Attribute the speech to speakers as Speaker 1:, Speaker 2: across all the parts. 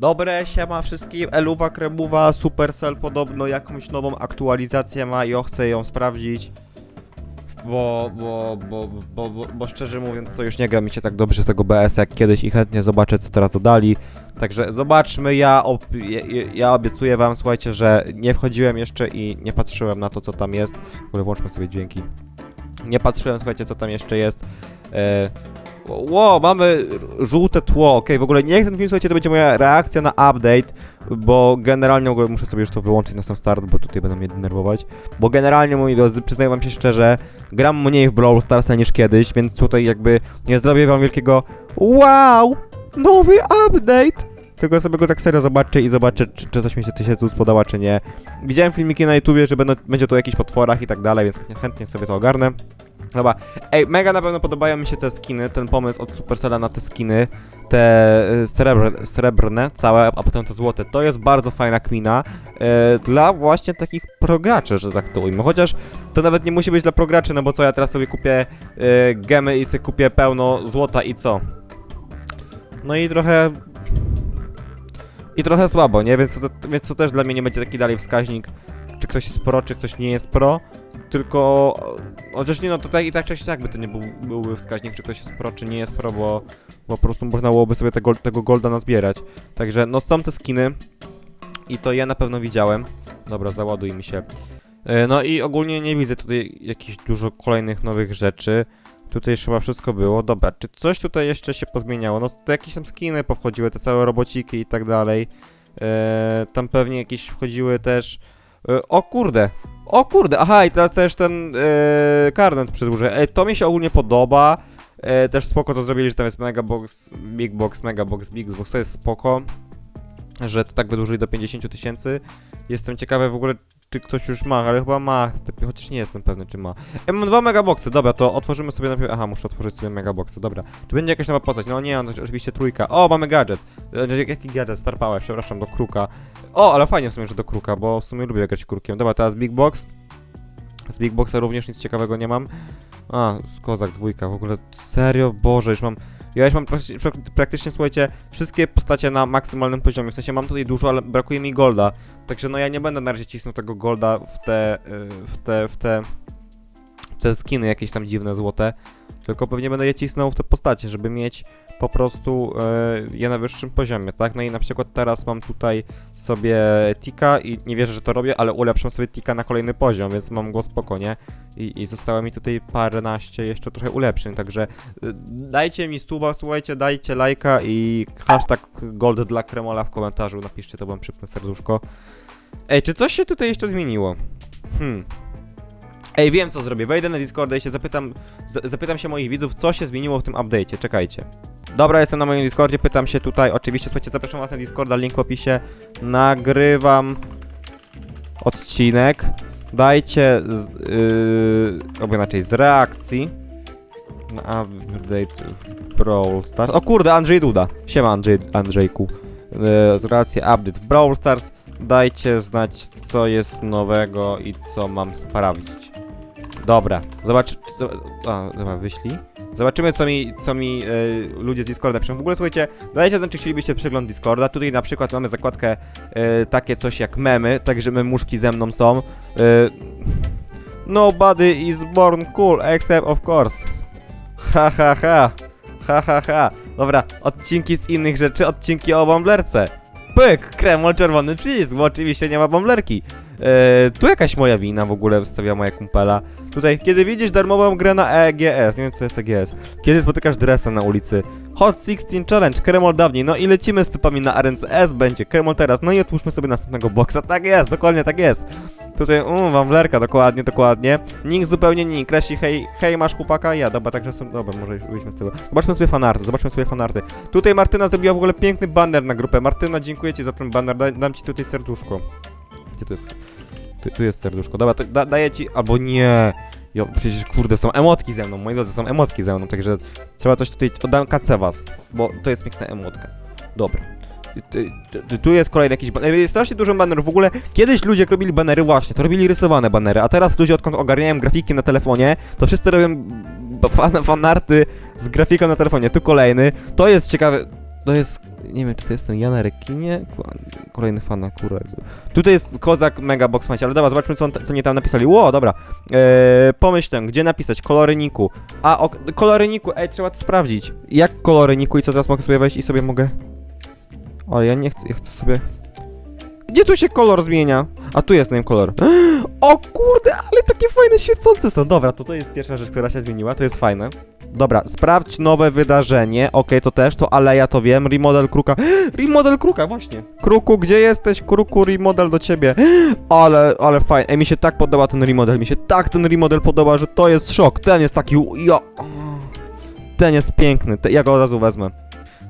Speaker 1: Dobre, siema wszystkim, Eluwa Kremuwa, Supercell podobno jakąś nową aktualizację ma i chcę ją sprawdzić. Bo, bo, bo, bo, bo, bo szczerze mówiąc to już nie gra mi się tak dobrze z tego BS jak kiedyś i chętnie zobaczę co teraz dodali. Także zobaczmy, ja, ja, obiecuję wam, słuchajcie, że nie wchodziłem jeszcze i nie patrzyłem na to co tam jest. W ogóle włączmy sobie dźwięki. Nie patrzyłem, słuchajcie, co tam jeszcze jest. E, Ło, mamy żółte tło, okej, w ogóle niech ten film, słuchajcie, to będzie moja reakcja na update, bo generalnie ogóle muszę sobie już to wyłączyć na sam start, bo tutaj będą mnie denerwować, bo generalnie, moi drodzy, przyznaję wam się szczerze, gram mniej w Brawl Starsa niż kiedyś, więc tutaj jakby nie zrobię wam wielkiego wow, nowy update, tylko sobie go tak serio zobaczę i zobaczę, czy, czy coś mi się, się tu spodoba, czy nie. Widziałem filmiki na YouTubie, że będą, będzie to o jakichś potworach i tak dalej, więc chętnie sobie to ogarnę. Dobra, ej, mega na pewno podobają mi się te skiny, ten pomysł od Supercella na te skiny, te y, srebr, srebrne całe, a potem te złote, to jest bardzo fajna kmina e, dla właśnie takich prograczy, że tak to ujmę, chociaż to nawet nie musi być dla prograczy, no bo co, ja teraz sobie kupię e, gemy i sobie kupię pełno złota i co? No i trochę... I trochę słabo, nie? Więc to, więc to też dla mnie nie będzie taki dalej wskaźnik, czy ktoś jest pro, czy ktoś nie jest pro, tylko Chociaż nie no, to tak i tak czy tak by to nie był, byłby wskaźnik, czy ktoś jest pro, czy nie jest pro, bo, bo po prostu można byłoby sobie tego, tego golda nazbierać. Także no są te skiny i to ja na pewno widziałem. Dobra, załaduj mi się. E, No i ogólnie nie widzę tutaj jakichś dużo kolejnych nowych rzeczy. Tutaj już chyba wszystko było. Dobra, czy coś tutaj jeszcze się pozmieniało? No to jakieś tam skiny powchodziły, te całe robociki i tak dalej. E, tam pewnie jakieś wchodziły też... E, o kurde, o kurde, aha, i teraz też ten e, karnet przedłużę. E, to mi się ogólnie podoba. E, też spoko to zrobili, że tam jest mega box, big box, mega box, big box, to jest spoko. Że to tak wydłużyli do 50 tysięcy. Jestem ciekawy w ogóle, czy ktoś już ma, ale chyba ma, typ- chociaż nie jestem pewny, czy ma. E, mam dwa megaboxy, dobra, to otworzymy sobie najpierw, aha, muszę otworzyć sobie megaboxy, dobra. Czy będzie jakaś nowa postać? No nie, no, oczywiście trójka. O, mamy gadżet. E, jaki gadżet? Star przepraszam, do kruka. O, ale fajnie w sumie, że do kruka, bo w sumie lubię grać krukiem. Dobra, teraz Big Box. Z Big Boxa również nic ciekawego nie mam. A, Kozak dwójka, w ogóle serio, Boże, już mam... Ja już mam praktycznie, prak- praktycznie, słuchajcie, wszystkie postacie na maksymalnym poziomie. W sensie mam tutaj dużo, ale brakuje mi golda. Także no ja nie będę na razie cisnął tego golda w te, y, w te, w te, w te skiny jakieś tam dziwne, złote. Tylko pewnie będę je cisnął w te postacie, żeby mieć po prostu je na wyższym poziomie, tak? No i na przykład teraz mam tutaj sobie tika i nie wierzę, że to robię, ale ulepszam sobie tika na kolejny poziom, więc mam go spoko, nie? I, i zostało mi tutaj paręnaście jeszcze trochę ulepszeń, także y, dajcie mi suba, słuchajcie, dajcie lajka i hashtag gold dla Kremola w komentarzu, napiszcie to, wam przypnę serduszko. Ej, czy coś się tutaj jeszcze zmieniło? Hmm. Ej, wiem co zrobię, wejdę na Discorda i się zapytam, zapytam się moich widzów, co się zmieniło w tym update'cie, czekajcie. Dobra, jestem na moim Discordzie, pytam się tutaj, oczywiście, słuchajcie, zapraszam was na Discorda, link w opisie. Nagrywam odcinek. Dajcie, z, yy, albo inaczej, z reakcji na update w Brawl Stars. O kurde, Andrzej Duda. Siema Andrzej, Andrzejku. Yy, z reakcji update w Brawl Stars. Dajcie znać, co jest nowego i co mam sprawdzić. Dobra, zobacz, co, a, dobra, wyślij. Zobaczymy, co mi, co mi e, ludzie z Discorda piszą. W ogóle słuchajcie, dajcie znać, czy chcielibyście przegląd Discorda. Tutaj na przykład mamy zakładkę e, takie coś jak memy, także memuszki ze mną są. E, nobody is born cool, except of course. Ha ha ha. Ha ha ha. Dobra, odcinki z innych rzeczy, odcinki o bomblerce. Pyk, kremol, czerwony przycisk, bo oczywiście nie ma bomblerki. E, tu jakaś moja wina w ogóle wstawia moja kumpela. Tutaj, kiedy widzisz darmową grę na EGS, nie wiem co to jest EGS. Kiedy spotykasz dresa na ulicy. Hot 16 Challenge, Kremol dawniej, no i lecimy z typami na arence S będzie, Kremol teraz, no i otwórzmy sobie następnego boksa, tak jest, dokładnie tak jest. Tutaj, um, wamlerka, dokładnie, dokładnie. Nick zupełnie nie, Kresi, hej, hej, masz chłopaka? Ja, dobra, także są, dobra, może już wyjdźmy z tego. Zobaczmy sobie fanarty, zobaczmy sobie fanarty. Tutaj Martyna zrobiła w ogóle piękny banner na grupę. Martyna, dziękuję ci za ten banner, da, dam ci tutaj serduszko. Gdzie to jest? Tu, tu jest serduszko, dobra, to da, daję ci, albo nie. Jo, przecież kurde, są emotki ze mną, moi drodzy, są emotki ze mną, także trzeba coś tutaj, oddam kacę was, bo to jest piękna emotka. Dobra. Tu- tu- Tu jest kolejny jakiś baner. Jest strasznie dużo banerów. W ogóle kiedyś ludzie jak robili banery właśnie, to robili rysowane banery, a teraz ludzie odkąd ogarniają grafiki na telefonie, to wszyscy robią fan, fanarty z grafiką na telefonie. Tu kolejny. To jest ciekawe. To jest, nie wiem czy to jest ten Jan Rekinie, kolejny fan akurat. Tutaj jest kozak mega box macie, ale dobra, zobaczmy co, on, co nie tam napisali. Ło, dobra, eee, pomyślę, gdzie napisać, kolory niku. A, o, kolory niku, ej, trzeba to sprawdzić. Jak kolory niku i co teraz mogę sobie wejść i sobie mogę... Ale ja nie chcę, ja chcę sobie... Gdzie tu się kolor zmienia? A tu jest name kolor. O kurde, ale takie fajne świecące są. Dobra, to to jest pierwsza rzecz, która się zmieniła, to jest fajne. Dobra, sprawdź nowe wydarzenie. Okej, to też, to Aleja to wiem. Remodel Kruka. Remodel Kruka, właśnie. Kruku, gdzie jesteś? Kruku, remodel do ciebie. Ale, ale fajnie. Ej, mi się tak podoba ten remodel. Mi się tak ten remodel podoba, że to jest szok. Ten jest taki. Ja. Ten jest piękny. Te, ja go od razu wezmę.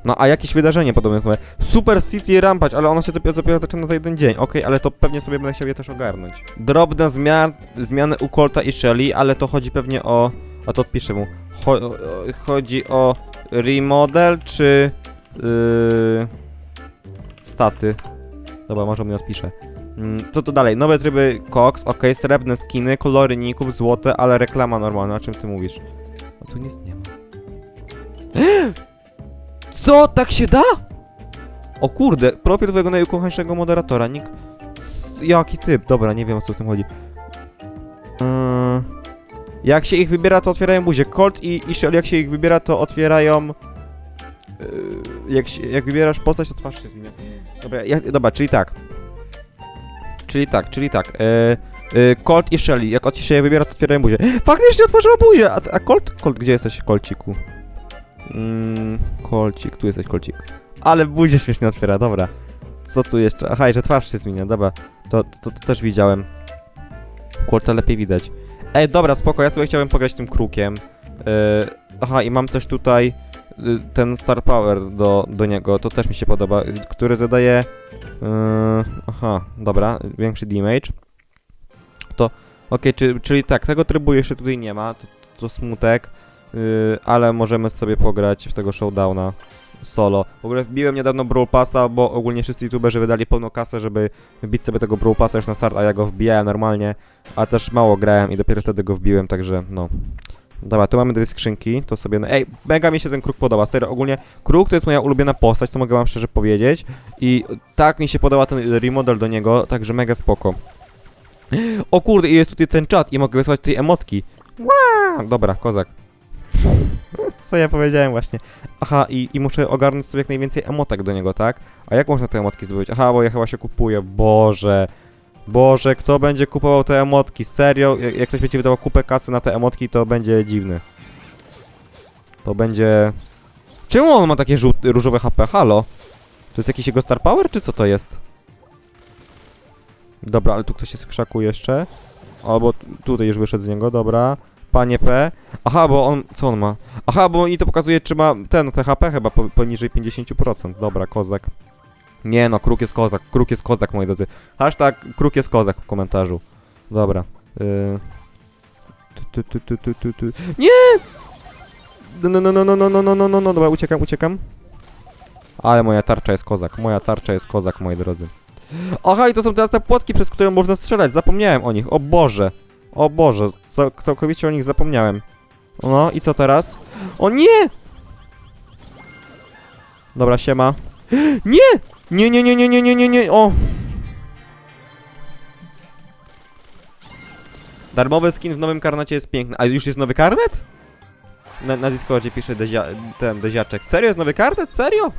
Speaker 1: No a jakieś wydarzenie podobne sobie. Super City Rampage, ale ono się dopiero, dopiero zaczyna za jeden dzień. Okej, ale to pewnie sobie będę chciał je też ogarnąć. Drobne zmian, zmiany u Colta i Shelly, ale to chodzi pewnie o... A to odpiszę mu. Cho, o- chodzi o remodel czy... Yy, staty. Dobra, może mi odpiszę. Mm, Co to dalej? Nowe tryby Cox, ok, srebrne skiny, kolory ników, złote, ale reklama normalna, o czym ty mówisz? No tu nic nie ma. Co? Tak się da? O kurde, profil twojego najukochańszego moderatora, nick... Jaki typ? Dobra, nie wiem o co w tym chodzi. Jak się ich wybiera, to otwierają buzię. Colt i, i jak się ich wybiera, to otwierają... Yy, jak, się, jak wybierasz postać, to twarz się zmienia. Dobra, jak, dobra, czyli tak. Czyli tak, czyli tak. Yy, yy, Colt i Shelly, jak od się je wybiera, to otwierają buzię. Faktycznie otworzyła buzię! A, a Colt? Colt, gdzie jesteś, Colciku? Mm, kolcik, tu jesteś kolcik. Ale buzię śmiesznie otwiera, dobra. Co tu jeszcze? Aha, że twarz się zmienia, dobra. To, to, to też widziałem. Kurta lepiej widać. Ej, dobra, spoko, ja sobie chciałem pograć tym krukiem. Yy, aha, i mam też tutaj y, ten Star Power do, do niego, to też mi się podoba, y, który zadaje... Yy, aha, dobra, większy damage. To, okej, czy, czyli tak, tego trybu jeszcze tutaj nie ma, to, to smutek. Yy, ale możemy sobie pograć w tego showdowna solo. W ogóle wbiłem niedawno Brawl Passa, bo ogólnie wszyscy youtuberzy wydali pełną kasę, żeby wbić sobie tego Brawl Passa już na start, a ja go wbijałem normalnie, a też mało grałem i dopiero wtedy go wbiłem, także no. Dobra, tu mamy dwie skrzynki, to sobie... Ej, mega mi się ten kruk podoba, serio, ogólnie kruk to jest moja ulubiona postać, to mogę wam szczerze powiedzieć i tak mi się podoba ten remodel do niego, także mega spoko. O kurde, i jest tutaj ten czat i mogę wysłać tutaj emotki. Wow, dobra, kozak. Co ja powiedziałem właśnie? Aha, i, i muszę ogarnąć sobie jak najwięcej emotek do niego, tak? A jak można te emotki zdobyć? Aha, bo ja chyba się kupuję. Boże. Boże, kto będzie kupował te emotki? Serio? Jak, jak ktoś będzie wydawał kupę kasy na te emotki, to będzie dziwny. To będzie... Czemu on ma takie różowe HP? Halo? To jest jakiś jego star power, czy co to jest? Dobra, ale tu ktoś jest w krzaku jeszcze. O, bo t- tutaj już wyszedł z niego, dobra. Panie P. Aha, bo on. Co on ma? Aha, bo mi to pokazuje, czy ma ten THP chyba po, poniżej 50%. Dobra, kozak. Nie no, kruk jest kozak. Kruk jest kozak, moi drodzy. Hashtag kruk jest kozak w komentarzu. Dobra. Yy. Nie! No, no, no, no, no, no, no, no, no, no, no, dobra, uciekam, uciekam. Ale moja tarcza jest kozak. Moja tarcza jest kozak, moi drodzy. Aha, i to są teraz te płotki, przez które można strzelać. Zapomniałem o nich. O Boże. O Boże, cał całkowicie o nich zapomniałem. No i co teraz? O nie! Dobra, siema. Nie! Nie, nie, nie, nie, nie, nie, nie, nie, o! Darmowy skin w nowym karnecie jest piękny. A już jest nowy karnet? Na, na Discordzie pisze dezia, ten deziaczek. Serio jest nowy karnet? Serio?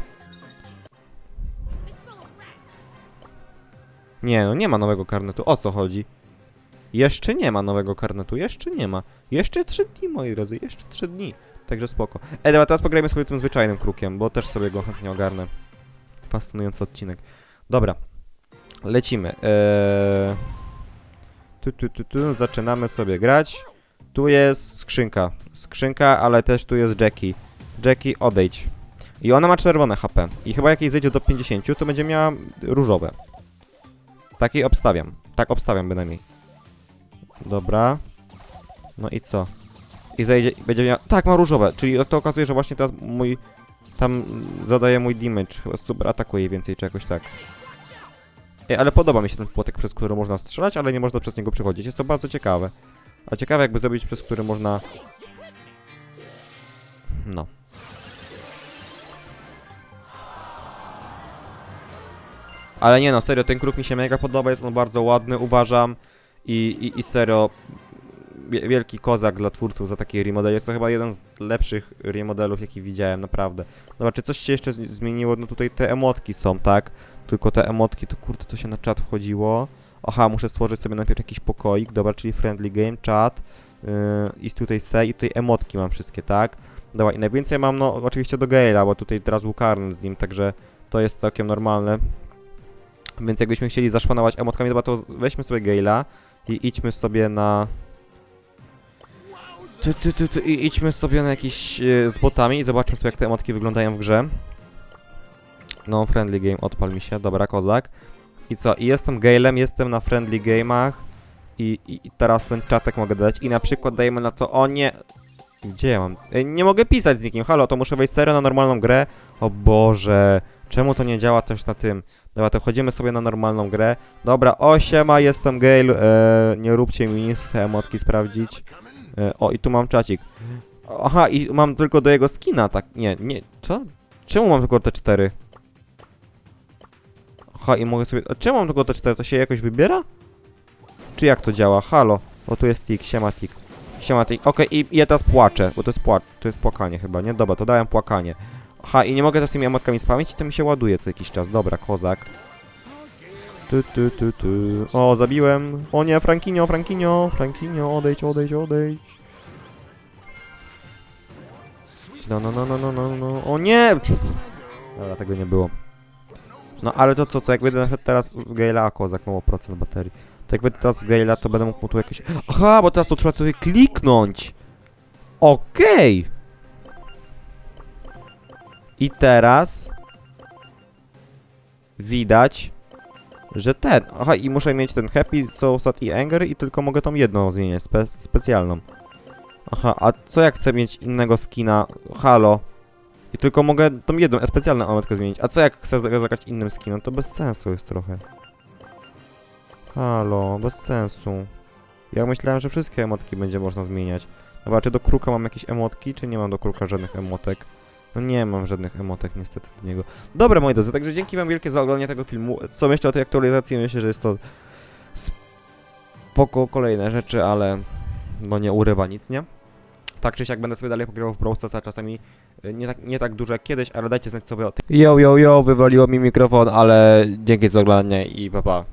Speaker 1: Nie, no nie ma nowego karnetu. O co chodzi? Jeszcze nie ma nowego karnetu, jeszcze nie ma. Jeszcze 3 dni, moi drodzy, jeszcze 3 dni. Także spoko. E, dobra, teraz pograjmy sobie tym zwyczajnym krukiem, bo też sobie go chętnie ogarnę. Fascynujący odcinek. Dobra. Lecimy. Eee... Tu, tu, tu, tu. Zaczynamy sobie grać. Tu jest skrzynka. Skrzynka, ale też tu jest Jackie. Jackie, odejdź. I ona ma czerwone HP. I chyba jak jej zejdzie do 50, to będzie miała różowe. Takiej obstawiam. Tak obstawiam bynajmniej. Dobra. No i co? I zejdzie, będzie miał... Tak, ma różowe, czyli to okazuje, że właśnie teraz mój... Tam zadaje mój damage, chyba super atakuje więcej, czy jakoś tak. Ej, ale podoba mi się ten płotek, przez który można strzelać, ale nie można przez niego przechodzić. Jest to bardzo ciekawe. A ciekawe jakby zrobić, przez który można... No. Ale nie no, serio, ten kruk mi się mega podoba, jest on bardzo ładny, uważam. I, i, i serio, wie- wielki kozak dla twórców za taki remodel. Jest to chyba jeden z lepszych remodelów, jaki widziałem, naprawdę. Dobra, czy coś się jeszcze zmieniło? No tutaj te emotki są, tak? Tylko te emotki, to kurde, to się na czat wchodziło. Aha, muszę stworzyć sobie najpierw jakiś pokoik, dobra, czyli friendly game, chat. Yy, I tutaj se, i tutaj emotki mam wszystkie, tak? Dobra, i najwięcej mam, no, oczywiście do Gale'a, bo tutaj teraz był karny z nim, także to jest całkiem normalne. Więc jakbyśmy chcieli zaszpanować emotkami, dobra, to weźmy sobie Gale'a i idźmy sobie na... Tu, tu, tu, tu, I idźmy sobie na jakiś e, z botami i zobaczmy sobie jak te emotki wyglądają w grze. No, friendly game, odpal mi się, dobra, kozak. I co, i jestem Gale'em, jestem na friendly game'ach i, i, i teraz ten czatek mogę dać i na przykład dajemy na to, o nie... Gdzie ja mam? E, Nie mogę pisać z nikim, halo, to muszę wejść serio na normalną grę? O Boże, czemu to nie działa też na tym? Dobra, to wchodzimy sobie na normalną grę. Dobra, o siema, jestem Gale, e, nie róbcie mi nic, emotki sprawdzić. E, o, i tu mam czacik. Aha, i mam tylko do jego skina, tak, nie, nie, co? Czemu mam tylko te cztery? Aha, i mogę sobie, czemu mam tylko te cztery, to się jakoś wybiera? Czy jak to działa? Halo, o tu jest tik, siema tik. Siema tik, okej, i, i ja teraz płaczę, bo to jest płacz, to jest płakanie chyba, nie? Dobra, to dałem płakanie. Aha, i nie mogę też tymi emotkami spamić i to mi się ładuje co jakiś czas. Dobra, kozak. Tu, tu, tu, tu. O, zabiłem. O nie, Frankinio, Frankinio, Frankinio, odejdź, odejdź, odejdź. No, no, no, no, no, no, no. O nie! Dobra, tego nie było. No, ale to co, co, jak będę teraz w Gale'a, a kozak, mało procent baterii. To jak będę teraz w Gale'a, to będę mógł mu tu jakieś... Aha, bo teraz to trzeba sobie kliknąć! Okej! I teraz widać, że ten. Aha, i muszę mieć ten happy, so sad i anger i tylko mogę tą jedną zmieniać, spe specjalną. Aha, a co jak chcę mieć innego skina? Halo. I tylko mogę tą jedną e, specjalną emotkę zmienić. A co jak chcę za- zagrać innym skinem? To bez sensu jest trochę. Halo, bez sensu. Ja myślałem, że wszystkie emotki będzie można zmieniać. Dobra, do kruka mam jakieś emotki, czy nie mam do kruka żadnych emotek? No nie mam żadnych emotek niestety do niego. Dobra moi drodzy, także dzięki wam wielkie za oglądanie tego filmu. Co myślę o tej aktualizacji? Myślę, że jest to spoko kolejne rzeczy, ale no nie urywa nic, nie? Tak czy siak będę sobie dalej pogrywał w Brawl Starsa, czasami y, nie tak, nie tak dużo jak kiedyś, ale dajcie znać sobie o tym. Yo, yo, yo, wywaliło mi mikrofon, ale dzięki za oglądanie i pa pa.